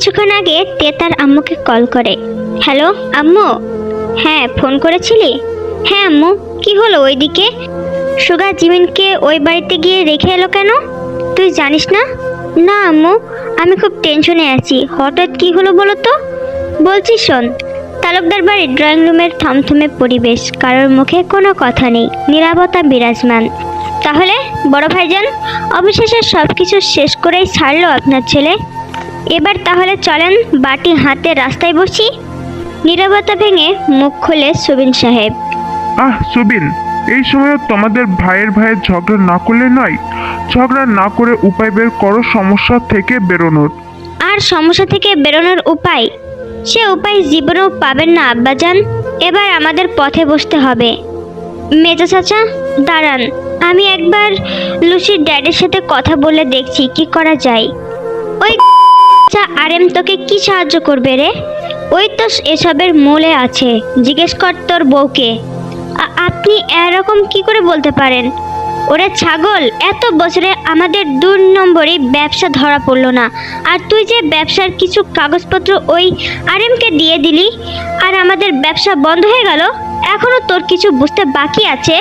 কিছুক্ষণ আগে তে তার আম্মুকে কল করে। হ্যালো, আম্মু? হ্যাঁ ফোন করেছিলি? হ্যাঁ আম্মু, কি হলো ওইদিকে? সুগা, জিমিনকে ওই বাড়িতে গিয়ে রেখে এলো কেন? তুই জানিস না? না, আম্মু, আমি খুব টেনশনে আছি। হঠাৎ কি হলো বলো তো? বলছি শোন, তালুকদার বাড়ির ড্রয়িং রুমের থমথমে পরিবেশ, কারোর মুখে কোনো কথা নেই, নীরবতা বিরাজমান। তাহলে, বড় ভাইজান, অবশেষে সব কিছু শেষ করেই ছাড়লো আপনার ছেলে? এবার তাহলে চলেন বাটি হাতে রাস্তায় বসি। নীরবতা ভেঙে মুখ খুলে সুবিন সাহেব। আহ সুবিন এই সময় তোমাদের ভাইয়ের ভাইয়ের ঝগড়া না করলে নয়? ঝগড়া না করে উপায় বের করো সমস্যা থেকে বেরোনোর। আর সমস্যা থেকে বেরোনোর উপায়? সে উপায় জীবনেও পাবেন না আব্বাজান। এবার আমাদের পথে বসতে হবে। মেজা চাচা দাঁড়ান। আমি একবার লুসির ড্যাডের সাথে কথা বলে দেখছি কি করা যায়। ওই চা আরেম তোকে কি সাহায্য করবে রে? ওই তো এসবের মূলে আছে, জিজ্ঞেস কর তোর বউকে। আপনি এরকম কি করে বলতে পারেন? ওরে ছাগল, এত বছরে আমাদের দু নম্বরই ব্যবসা ধরা পড়ল না। আর তুই যে ব্যবসার কিছু কাগজপত্র ওই আরএমকে দিয়ে দিলি, আর আমাদের ব্যবসা বন্ধ হয়ে গেল, এখনও তোর কিছু বুঝতে বাকি আছে?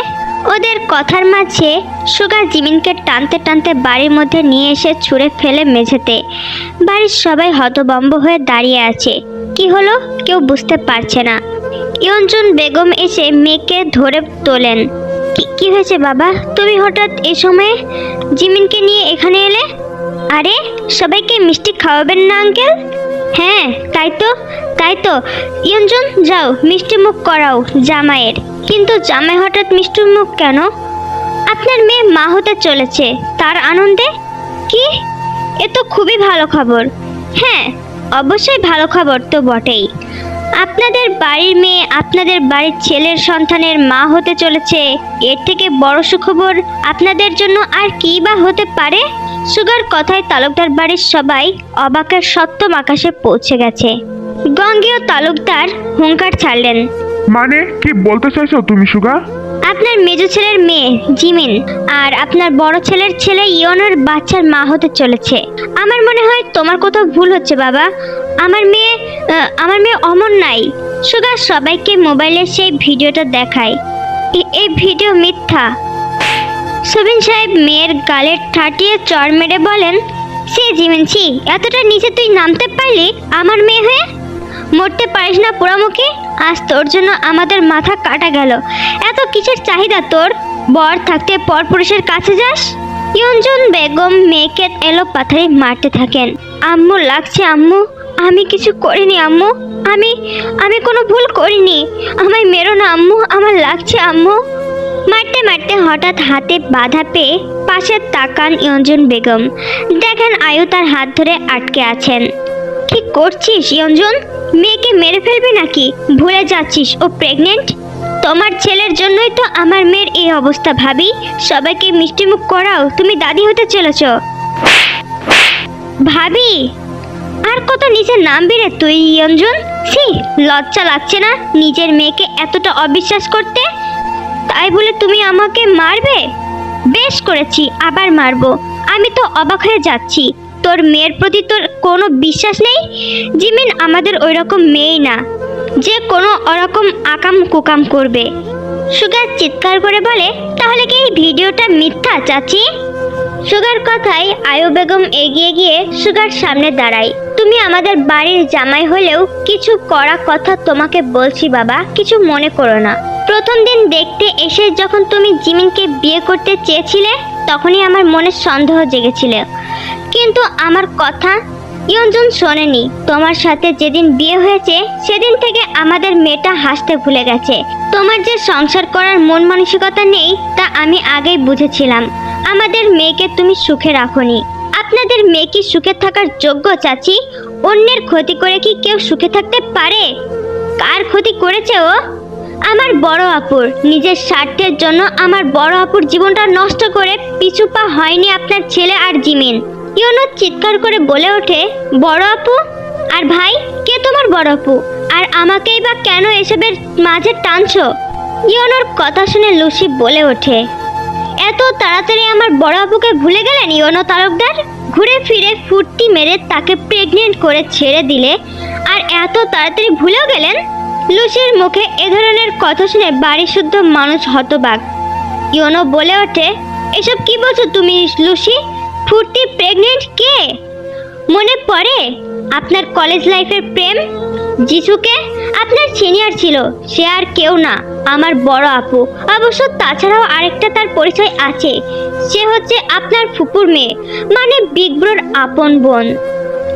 ওদের কথার মাঝে সুগার জিমিনকে টানতে টানতে বাড়ির মধ্যে নিয়ে এসে ছুঁড়ে ফেলে মেঝেতে। বাড়ির সবাই হতবম্ব হয়ে দাঁড়িয়ে আছে। কি হলো? কেউ বুঝতে পারছে না। ইয়ঞ্জন বেগম এসে মেয়েকে ধরে তোলেন। কি- হয়েছে বাবা? তুমি হঠাৎ এ সময়ে জিমিনকে নিয়ে এখানে এলে? আরে, সবাইকে মিষ্টি খাওয়াবেন না, আঙ্কেল? হ্যাঁ তাই তো তাই তো। ইয়ঞ্জন, যাও, মিষ্টি মুখ করাও জামাইয়ের। কিন্তু জামাই হঠাৎ মিষ্টি মুখ কেন? আপনার মেয়ে মা হতে চলেছে, তার আনন্দে? কি? এ তো খুবই ভালো খবর। হ্যাঁ অবশ্যই ভালো খবর তো বটেই। আপনাদের বাড়ির মেয়ে, আপনাদের বাড়ির ছেলের সন্তানের মা হতে চলেছে, এর থেকে বড় সুখবর আপনাদের জন্য আর কী বা হতে পারে? সুগার কথায় তালুকদার বাড়ির সবাই অবাকের সপ্তম আকাশে পৌঁছে গেছে। গঙ্গেয় তালুকদার হুঙ্কার ছাড়লেন। মানে কি বলতে চাইছো তুমি সুগা আপনার মেজ ছেলের মেয়ে জিমিন আর আপনার বড় ছেলের ছেলে ইয়নের বাচ্চার মা হতে চলেছে। আমার মনে হয় তোমার কোথাও ভুল হচ্ছে বাবা। আমার মেয়ে আমার মেয়ে অমন নাই। সুগার সবাইকে মোবাইলে সেই ভিডিওটা দেখায়। এই ভিডিও মিথ্যা। সুবিন সাহেব মেয়ের গালে ঠাটিয়ে চর মেরে বলেন, সে জিমিন ছি, এতটা নিচে তুই নামতে পারলি আমার মেয়ে হয়ে? মরতে পারিস না পোড়ামুখী? আজ তোর জন্য আমাদের মাথা কাটা গেল। এত কিসের চাহিদা তোর? বর থাকতে পরপুরুষের কাছে যাস? ইয়ঞ্জন বেগম মেয়েকে এলো পাথারে মারতে থাকেন। আম্মু, লাগছে আম্মু। আমি কিছু করিনি আম্মু। আমি আমি কোনো ভুল করিনি। আমায় মেরো না আম্মু। আমার লাগছে আম্মু। মারতে মারতে হঠাৎ হাতে বাধা পেয়ে পাশে তাকান ইয়ঞ্জন বেগম। দেখেন আয়ু তার হাত ধরে আটকে আছেন। কি করছিস ইয়ঞ্জন? মেয়েকে মেরে ফেলবি নাকি? ভুলে যাচ্ছিস, ও প্রেগনেন্ট তোমার ছেলের জন্যই তো আমার মেয়ের এই অবস্থা, ভাবি। সবাইকে মিষ্টিমুখ করাও, তুমি দাদি হতে চলেছ। ভাবি, আর কত নিচে নামবি রে তুই ইয়ঞ্জন? সি লজ্জা লাগছে না নিজের মেয়েকে এতটা অবিশ্বাস করতে? তাই বলে তুমি আমাকে মারবে? বেশ করেছি, আবার মারবো। আমি তো অবাক হয়ে যাচ্ছি। তোর মেয়ের প্রতি তোর কোনো বিশ্বাস নেই? জিমিন আমাদের ওই রকম মেয়েই না। যে কোনো ওরকম আকাম কুকাম করবে। সুগার চিৎকার করে বলে, তাহলে কি এই ভিডিওটা মিথ্যা, চাচি? সুগার কথায় আয়ু বেগম এগিয়ে গিয়ে সুগার সামনে দাঁড়ায়। তুমি আমাদের বাড়ির জামাই হলেও কিছু করা কথা তোমাকে বলছি বাবা, কিছু মনে করো না। প্রথম দিন দেখতে এসে যখন তুমি জিমিনকে বিয়ে করতে চেয়েছিলে, তখনই আমার মনে সন্দেহ জেগেছিল। কিন্তু আমার কথা ইয়ঞ্জন শোনেনি। তোমার সাথে যেদিন বিয়ে হয়েছে, সেদিন থেকে আমাদের মেয়েটা হাসতে ভুলে গেছে। তোমার যে সংসার করার মন মানসিকতা নেই, তা আমি আগেই বুঝেছিলাম। আমাদের মেয়েকে তুমি সুখে রাখোনি। আপনাদের মেয়ে কি সুখে থাকার যোগ্য, চাচি? অন্যের ক্ষতি করে কি কেউ সুখে থাকতে পারে? কার ক্ষতি করেছে ও? আমার বড় আপুর। নিজের স্বার্থের জন্য আমার বড় আপুর জীবনটা নষ্ট করে পিছু পা হয়নি আপনার ছেলে আর জিমিন। ইউনো চিৎকার করে বলে ওঠে, বড় আপু, আর ভাই, কে তোমার বড় আপু? আর আমাকেই বা কেন এসবের মাঝে টানছো? ইয়নোর কথা শুনে লুসি বলে ওঠে, এত তাড়াতাড়ি আমার বড় আপুকে ভুলে গেলেন ইয়নো তালুকদার? ঘুরে ফিরে ফুর্তি মেরে তাকে প্রেগনেন্ট করে ছেড়ে দিলে? আর এত তাড়াতাড়ি ভুলেও গেলেন? লুসির মুখে এ ধরনের কথা শুনে বাড়ি শুদ্ধ মানুষ হতবাক। ইয়নো বলে ওঠে, এসব কি বলছো তুমি, লুসি? ফুর্তি প্রেগনেন্ট কে? মনে পড়ে, আপনার কলেজ লাইফের প্রেম? যিশুকে? আপনার সিনিয়র ছিল, সে আর কেউ না, আমার বড় আপু। অবশ্য তাছাড়াও আরেকটা তার পরিচয় আছে, সে হচ্ছে আপনার ফুপুর মেয়ে মানে বিগ ব্রোর আপন বোন।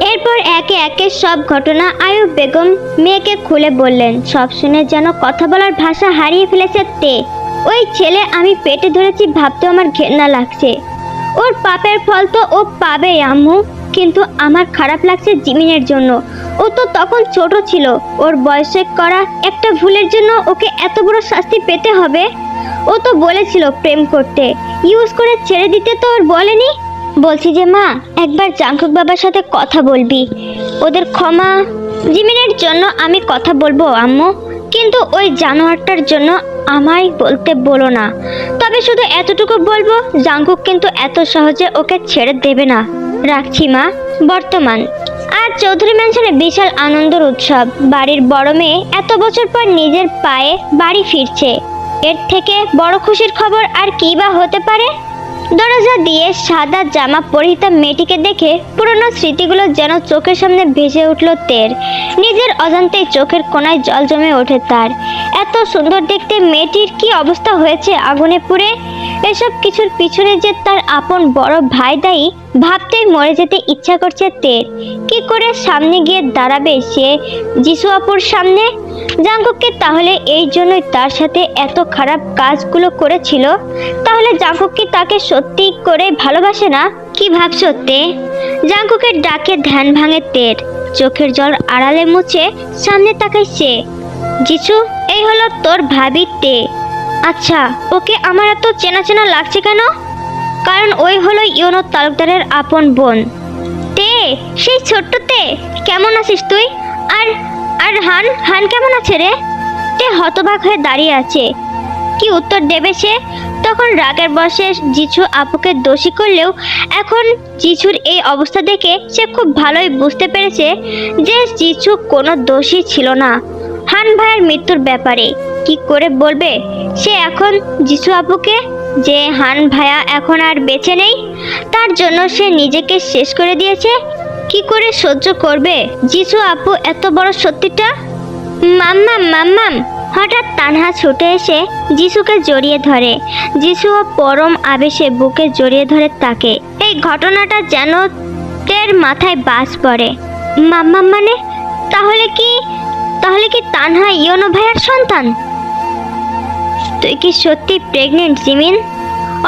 এরপর একে একে সব ঘটনা আয়ুব বেগম মেয়েকে খুলে বললেন। সব শুনে যেন কথা বলার ভাষা হারিয়ে ফেলেছে তে। ওই ছেলে আমি পেটে ধরেছি ভাবতে আমার ঘেন্না লাগছে। ওর পাপের ফল তো ও পাবে আম্মু, কিন্তু আমার খারাপ লাগছে জিমিনের জন্য। ও তো তখন ছোট ছিল। ওর বয়সে করা একটা ভুলের জন্য ওকে এত বড় শাস্তি পেতে হবে? ও তো বলেছিল প্রেম করতে। ইউজ করে ছেড়ে দিতে তো ওর বলেনি? বলছি যে মা, একবার জাঙ্কুক বাবার সাথে কথা বলবি। ওদের ক্ষমা জিমিনের জন্য আমি কথা বলব, আম্মু। কিন্তু ওই জানোয়ারটার জন্য আমায় বলতে বলো না। তবে শুধু এতটুকু বলব জাঙ্কুক কিন্তু এত সহজে ওকে ছেড়ে দেবে না। রাখছি মা, বর্তমান। আজ চৌধুরী ম্যানশনে বিশাল আনন্দের উৎসব। বাড়ির বড় মেয়ে এত বছর পর নিজের পায়ে বাড়ি ফিরছে। এর থেকে বড় খুশির খবর আর কী বা হতে পারে? দরজা দিয়ে সাদা জামা পরিহিতা মেয়েটিকে দেখে পুরনো স্মৃতিগুলো যেন চোখের সামনে ভেসে উঠল তের। নিজের অজান্তেই চোখের কোনায় জল জমে ওঠে তার। এত সুন্দর দেখতে মেয়েটির কি অবস্থা হয়েছে আগুনে পুড়ে? এসব কিছুর পিছনে যে তার আপন বড় ভাই দায়ী, ভাবতেই মরে যেতে ইচ্ছা করছে তের। কি করে সামনে গিয়ে দাঁড়াবে সে যিশু আপুর সামনে? জাঙ্কুককে তাহলে এই জন্যই তার সাথে এত খারাপ কাজগুলো করেছিল? তাহলে জাঙ্কুক কি তাকে সত্যি করে ভালোবাসে না? কি ভাবছ তে? জাঙ্কুকের ডাকে ধ্যান ভাঙে তের। চোখের জল আড়ালে মুছে সামনে তাকায় সে। জিসু এই হলো তোর ভাবি তে। আচ্ছা ওকে আমার এত চেনা চেনা লাগছে কেন? কারণ ওই হলো ইয়নো তালুকদারের আপন বোন। তে, সেই ছোট্ট তে, কেমন আছিস তুই? আর আর হান হান কেমন আছে রে? তে হতবাক হয়ে দাঁড়িয়ে আছে। কি উত্তর দেবে সে? তখন রাগের বসে জিছু আপুকে দোষী করলেও এখন জিছুর এই অবস্থা দেখে সে খুব ভালোই বুঝতে পেরেছে যে জিছু কোনো দোষী ছিল না। হান ভাইয়ের মৃত্যুর ব্যাপারে। কি করে বলবে? সে এখন যিশু আপুকে যে হান ভাইয়া এখন আর বেঁচে নেই, তার জন্য সে নিজেকে শেষ করে দিয়েছে। কি করে সহ্য করবে? যিশু আপু এত বড় সত্যিটা? মাম্মাম মাম্মাম হঠাৎ তানহা ছুটে এসে যিশুকে জড়িয়ে ধরে। যিশুও পরম আবেশে বুকে জড়িয়ে ধরে তাকে। এই ঘটনাটা যেন তের মাথায় বাস পড়ে। মাম্মাম মানে? তাহলে কি তাহলে কি তানহা ইয়নো ভাইয়ার সন্তান? তুই কি সত্যি প্রেগনেন্ট জিমিন?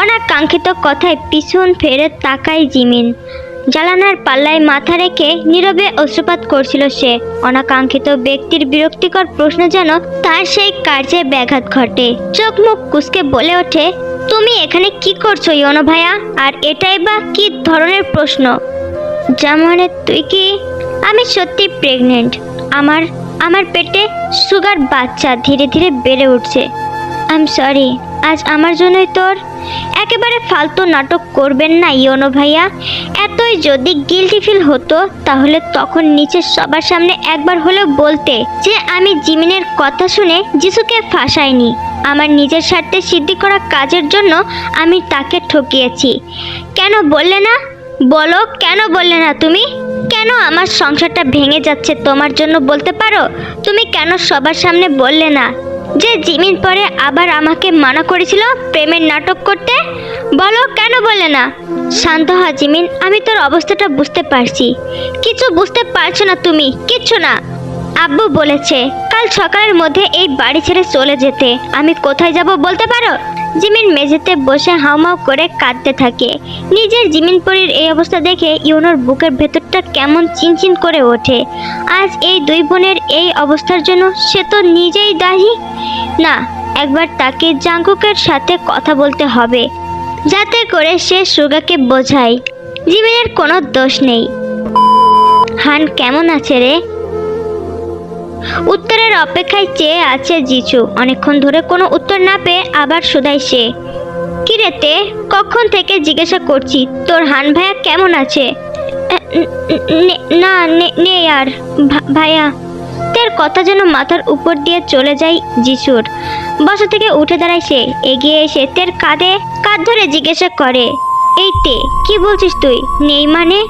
অনাকাঙ্ক্ষিত কথায় পিছন ফেরে তাকায় জিমিন। জ্বালানার পাল্লায় মাথা রেখে নীরবে অশ্রুপাত করছিল সে। অনাকাঙ্ক্ষিত ব্যক্তির বিরক্তিকর প্রশ্ন যেন তার সেই কার্যে ব্যাঘাত ঘটে। চোখ মুখ কুসকে বলে ওঠে, তুমি এখানে কি করছ, ইয়নো ভাইয়া আর এটাই বা কি ধরনের প্রশ্ন? যা মানে তুই কি? আমি সত্যি প্রেগনেন্ট আমার আমার পেটে সুগার বাচ্চা ধীরে ধীরে বেড়ে উঠছে। আই এম সরি আজ আমার জন্যই তোর একেবারে ফালতু নাটক করবেন না, ইয়নো ভাইয়া। এতই যদি গিলটি ফিল হতো, তাহলে তখন নিচে সবার সামনে একবার হলেও বলতে যে আমি জিমিনের কথা শুনে যিশুকে ফাঁসাইনি। আমার নিজের স্বার্থে সিদ্ধি করা কাজের জন্য আমি তাকে ঠকিয়েছি। কেন বললে না? বলো, কেন বললে না তুমি? কেন আমার সংসারটা ভেঙে যাচ্ছে তোমার জন্য বলতে পারো? তুমি কেন সবার সামনে বললে না? যে জিমিন পরে আবার আমাকে মানা করেছিল প্রেমের নাটক করতে? বলো, কেন বলে না? শান্ত হ, জিমিন, আমি তোর অবস্থাটা বুঝতে পারছি। কিছু বুঝতে পারছ না তুমি, কিচ্ছু না। আব্বু বলেছে, কাল সকালের মধ্যে এই বাড়ি ছেড়ে চলে যেতে। আমি কোথায় যাব বলতে পারো? জিমিন মেঝেতে বসে হাউমাউ করে কাঁদতে থাকে। নিজের জিমিনপরির এই অবস্থা দেখে ইউনোর বুকের ভেতরটা কেমন চিনচিন করে ওঠে। আজ এই দুই বোনের এই অবস্থার জন্য সে তো নিজেই দায়ী? না, একবার তাকে জাঙ্কুকের সাথে কথা বলতে হবে, যাতে করে সে সুগাকে বোঝায়। জিমিনের কোনো দোষ নেই। হান কেমন আছে রে? উত্তরের অপেক্ষায় চেয়ে আছে জিচু অনেকক্ষণ ধরে কোনো উত্তর না পেয়ে আবার শোধায় সে। কিরে তে, কখন থেকে জিজ্ঞাসা করছি? তোর হান ভাইয়া কেমন আছে? না, নে- আর ভাইয়া। তের কথা যেন মাথার উপর দিয়ে চলে যায় যিশুর বসা থেকে উঠে দাঁড়ায় সে, এগিয়ে এসে তের কাঁধে কাঁধ ধরে জিজ্ঞাসা করে, এই তে, কি বলছিস তুই? নেই মানে?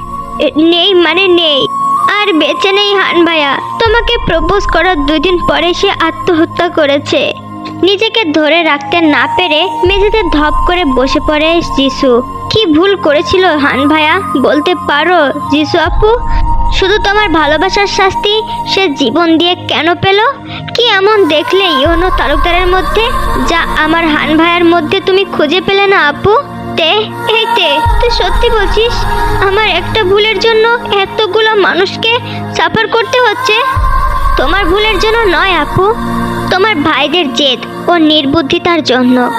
নেই মানে নেই। আর বেঁচে নেই হান ভাইয়া। তোমাকে প্রপোজ করার দুই দিন পরে সে আত্মহত্যা করেছে। নিজেকে ধরে রাখতে না পেরে মেঝেতে ধপ করে বসে পড়ে যিশু কি ভুল করেছিল হান ভাইয়া? বলতে পারো যিশু আপু? শুধু তোমার ভালোবাসার শাস্তি সে জীবন দিয়ে কেন পেল? কি এমন দেখলে ইউনো তালুকদারের মধ্যে, যা আমার হান ভাইয়ার মধ্যে তুমি খুঁজে পেলে না আপু? তে এই তে, তুই সত্যি বলছিস? আমার একটা ভুলের জন্য এতগুলো মানুষকে সাফার করতে হচ্ছে? তোমার ভুলের জন্য নয়, আপু। তোমার ভাইদের জেদ ও নির্বুদ্ধিতার জন্য।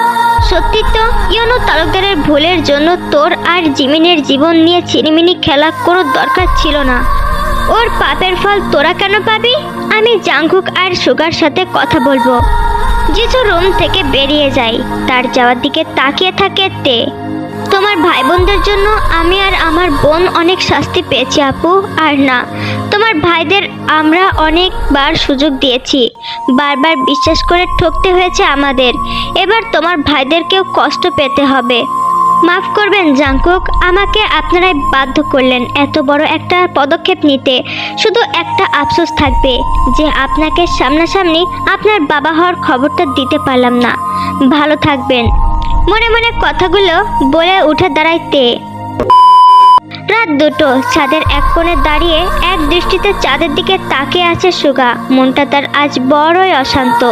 সত্যি তো ইয়নো তালুকদারের ভুলের জন্য তোর আর জিমিনের জীবন নিয়ে চিনিমিনি খেলা কোনো দরকার ছিল না। ওর পাপের ফল তোরা কেন পাবি? আমি জাংকুক আর সুগার সাথে কথা বলব। জিজু রুম থেকে বেরিয়ে যায়। তার যাওয়ার দিকে তাকিয়ে থাকে তে। তোমার ভাই বোনদের জন্য আমি আর আমার বোন অনেক শাস্তি পেয়েছি আপু, আর না, তোমার ভাইদের আমরা অনেকবার সুযোগ দিয়েছি। বারবার বিশ্বাস করে ঠকতে হয়েছে আমাদের। এবার তোমার ভাইদেরকেও কষ্ট পেতে হবে। মাফ করবেন, জাংকুক। আমাকে আপনারাই বাধ্য করলেন এত বড় একটা পদক্ষেপ নিতে। শুধু একটা আফসোস থাকবে যে আপনাকে সামনাসামনি আপনার বাবা হওয়ার খবরটা দিতে পারলাম না। ভালো থাকবেন। মনে মনে কথাগুলো বলে উঠে দাঁড়াইতে। রাত দুটো। ছাদের এক কোণে দাঁড়িয়ে এক দৃষ্টিতে চাঁদের দিকে তাকিয়ে আছে সুগা। মনটা তার আজ বড়ই অশান্ত।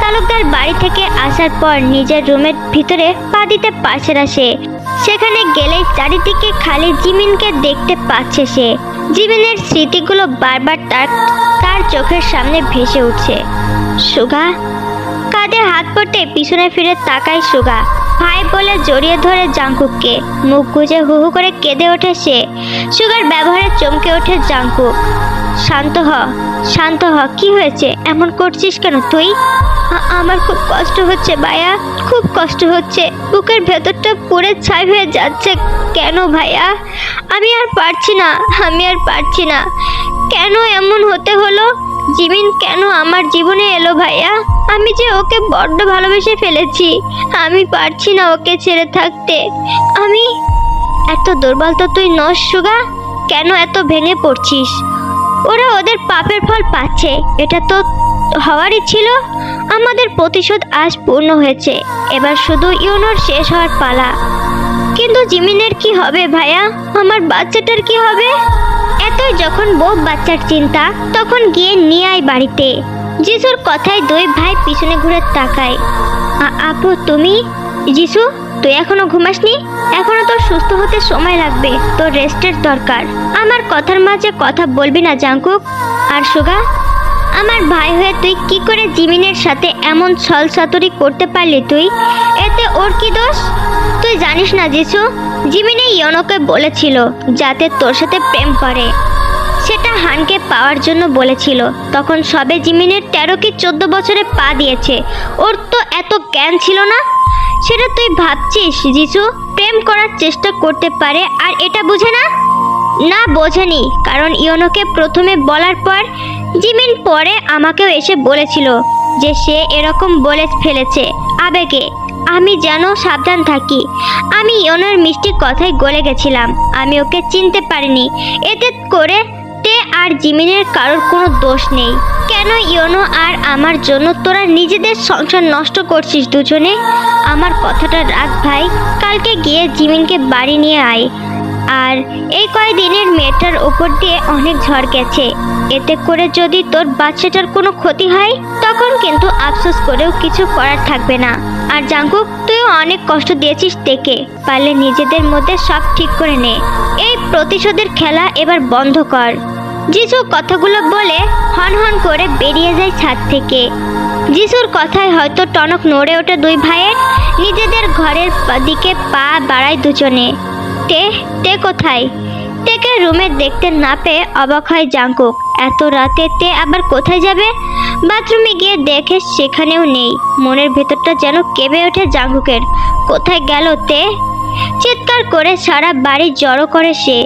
তালুকদার বাড়ি থেকে আসার পর নিজের রুমের ভিতরে পা দিতে পারছে না সে। সেখানে গেলে চারিদিকে খালি জিমিনকে দেখতে পাচ্ছে সে। জিমিনের স্মৃতিগুলো বারবার তার তার চোখের সামনে ভেসে উঠছে। সুগা? কাঁধে হাত পড়তে পিছনে ফিরে তাকায় সুগা। ভাই বলে জড়িয়ে ধরে জাঙ্কুককে। মুখ গুজে হু হু করে কেঁদে ওঠে সে। সুগার ব্যবহারে চমকে ওঠে জাঙ্কুক। শান্ত হ শান্ত হ, কি হয়েছে? এমন করছিস কেন তুই? আমার খুব কষ্ট হচ্ছে ভাইয়া, খুব কষ্ট হচ্ছে। বুকের ভেতরটা পুড়ে ছাই হয়ে যাচ্ছে কেন ভাইয়া? আমি আর পারছি না, আমি আর পারছি না। কেন এমন হতে হলো? জিমিন, কেন আমার জীবনে এলো ভাইয়া? আমি যে ওকে বড্ড ভালোবেসে ফেলেছি। আমি পারছি না ওকে ছেড়ে থাকতে। আমি এত দুর্বল তো তুই নস, সুগা? কেন এত ভেঙে পড়ছিস? ওরা ওদের পাপের ফল পাচ্ছে। এটা তো হওয়ারই ছিল। আমাদের প্রতিশোধ আজ পূর্ণ হয়েছে। এবার শুধু ইউনোর শেষ হওয়ার পালা। কিন্তু জিমিনের কি হবে ভাইয়া? আমার বাচ্চাটার কি হবে? এতই যখন বউ বাচ্চার চিন্তা, তখন গিয়ে নিয়ে আয় বাড়িতে। যিশুর কথায় দুই ভাই পিছনে ঘুরে তাকায়। আপু, তুমি? যিশু, তুই এখনও ঘুমাসনি? এখনও তোর সুস্থ হতে সময় লাগবে। তোর রেস্টের দরকার। আমার কথার মাঝে কথা বলবি না, জাঙ্কুক। আর সুগা, আমার ভাই হয়ে তুই কি করে জিমিনের সাথে এমন ছল চাতুরি করতে পারলি তুই? এতে ওর কি দোষ? তুই জানিস না যিশু জিমিনে ইয়নোকে বলেছিল যাতে তোর সাথে প্রেম করে। সেটা হানকে পাওয়ার জন্য বলেছিল। তখন সবে জিমিনের তেরো কি চোদ্দ বছরে পা দিয়েছে। ওর তো এত জ্ঞান ছিল না? সেটা তুই ভাবছিস যিশু প্রেম করার চেষ্টা করতে পারে আর এটা বুঝে না? না, বোঝেনি। কারণ ইয়নোকে প্রথমে বলার পর জিমিন পরে আমাকেও এসে বলেছিল যে সে এরকম বলে ফেলেছে। আবেগে। আমি যেন সাবধান থাকি। আমি ইয়নোর মিষ্টি কথায় গলে গেছিলাম। আমি ওকে চিনতে পারিনি। এতে করে তে আর জিমিনের কারোর কোনো দোষ নেই। কেন ইয়নো আর আমার জন্য তোরা নিজেদের সংসার নষ্ট করছিস দুজনে? আমার কথাটা রাখ ভাই। কালকে গিয়ে জিমিনকে বাড়ি নিয়ে আয়। আর এই কয়দিনের মেয়েটার উপর দিয়ে অনেক ঝড় গেছে। এতে করে যদি তোর বাচ্চাটার কোনো ক্ষতি হয়, তখন কিন্তু আফসোস করেও কিছু করার থাকবে না। আর জাঙ্কুক, তুইও অনেক কষ্ট দিয়েছিস দেখে। পারলে নিজেদের মধ্যে সব ঠিক করে নে। এই প্রতিশোধের খেলা এবার বন্ধ কর। যিশু কথাগুলো বলে হন হন করে বেরিয়ে যায় ছাদ থেকে। যিশুর কথায় হয়তো টনক নড়ে ওঠে দুই ভাইয়ের। নিজেদের ঘরের দিকে পা বাড়ায় দুজনে। তে তে কোথায়? তেকে রুমে দেখতে না পেয়ে অবাক হয় জাঙ্কুক এত রাতে তে আবার কোথায় যাবে? বাথরুমে গিয়ে দেখে সেখানেও নেই। মনের ভেতরটা যেন কেঁপে ওঠে জাঙ্কুকের কোথায় গেল তে? চিৎকার করে সারা বাড়ি জড়ো করে সে।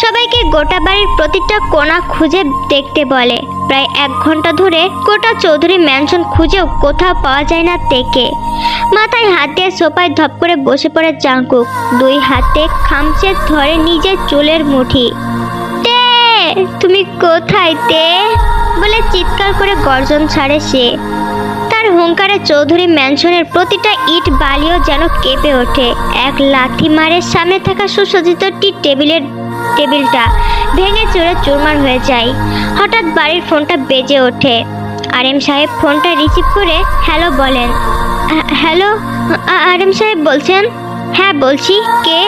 সবাইকে গোটা বাড়ির প্রতিটা কোণা খুঁজে দেখতে বলে। প্রায় এক ঘণ্টা ধরে গোটা চৌধুরী ম্যানশন খুঁজেও কোথাও পাওয়া যায় না তেকে মাথায় হাত দিয়ে সোফায় ধপ করে বসে পড়ে জাঙ্কুক দুই হাতে খামচে ধরে নিজের চুলের মুঠি। তে, তুমি কোথায় তে? বলে চিৎকার করে গর্জন ছাড়ে সে। তার হুঙ্কারে চৌধুরী ম্যানশনের প্রতিটা ইট বালিও যেন কেঁপে ওঠে। এক লাথি মারের সামনে থাকা সুসজ্জিত টেবিলের টেবিলটা ভেঙে চুরে চুরমার হয়ে যায়। হঠাৎ বাড়ির ফোনটা বেজে ওঠে। আর এম সাহেব ফোনটা রিসিভ করে হ্যালো বলেন। হ্যাঁ, হ্যালো আর এম সাহেব বলছেন? হ্যাঁ বলছি কে?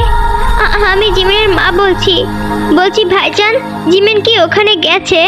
আমি জিমিনের মা বলছি। বলছি ভাইজান জিমিন কি ওখানে গেছে?